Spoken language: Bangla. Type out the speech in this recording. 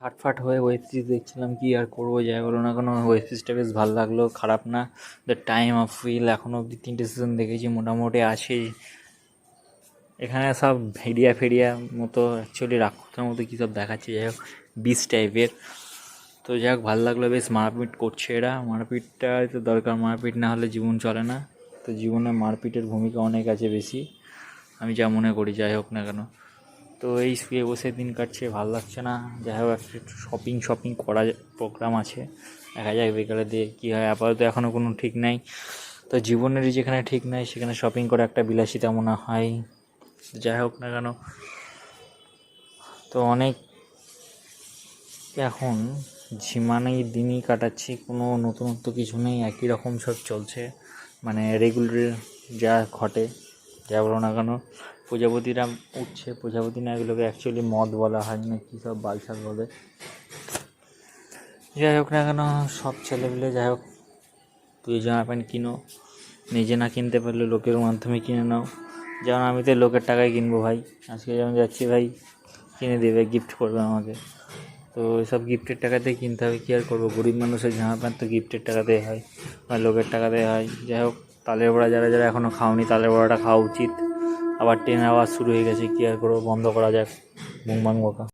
ফাটফাট হয়ে ওয়েব সিরিজ দেখছিলাম, কি আর করব যাই বলো না কোনো? ওয়েব সিরিজটা বেশ ভালো লাগল, খারাপ না। দ্য টাইম অফ ফিল এখনও অবধি তিনটে সিজন দেখেছি, মোটামুটি আছে। এখানে সব ভেড়িয়া ফেরিয়া মতো অ্যাকচুয়ালি রাক্ষসের মতো কী সব দেখাচ্ছে, যাই হোক বিষ টাইপের তো যাই হোক, ভালো লাগল, বেশ মারপিট করছে এরা। মারপিটটা তো দরকার, মারপিট না হলে জীবন চলে না। তো জীবনে মারপিটের ভূমিকা অনেক আছে বেশি। আমি যা মনে করি, যাই হোক না কেন। তো এই শুয়ে বসে দিন কাটছে, ভালো লাগছে না। যাই হোক, একটা একটু শপিং শপিং করা প্রোগ্রাম আছে। দেখা যাক বিকালে দিয়ে কী হয়। আপাতত এখনও কোনো ঠিক নাই। তো জীবনেরই যেখানে ঠিক নাই, সেখানে শপিং করে একটা বিলাসিতা মনে হয়। যাই হোক না কেন। তো অনেক এখন ঝিমানেই দিনই কাটাচ্ছি, কোনো নতুনত্ব কিছু নেই, একই রকম সব চলছে। মানে রেগুলার যা ঘটে যা বলো না কেন। প্রজাপতিরা উঠছে। প্রজাপতি না এগুলোকে অ্যাকচুয়ালি মদ বলা হয় না, কী সব বালছাল বলে। যাই হোক না কেন, সব ছেলেপিলে যাই হোক, তুই জামা প্যান্ট কিনো, নিজে না কিনতে পারলে লোকের মাধ্যমে কিনে নাও। যেমন আমি তো লোকের টাকায় কিনবো ভাই। আজকে যেমন যাচ্ছি ভাই, কিনে দেবে গিফট করবে আমাকে। তো এসব গিফটের টাকাতেই কিনতে হবে, কী আর করব? গরিব মানুষের জামা প্যান্ট তো গিফটের টাকাতেই হয়, বা লোকের টাকাতেই হয়। যাই হোক তালের বড়া যারা যারা এখনও খাওনি তালের বড়াটা খাওয়া উচিত। আবার ট্রেন আওয়াজ শুরু হয়ে গেছে, কি আর করব? বন্ধ করা যাক বুং বাং বকা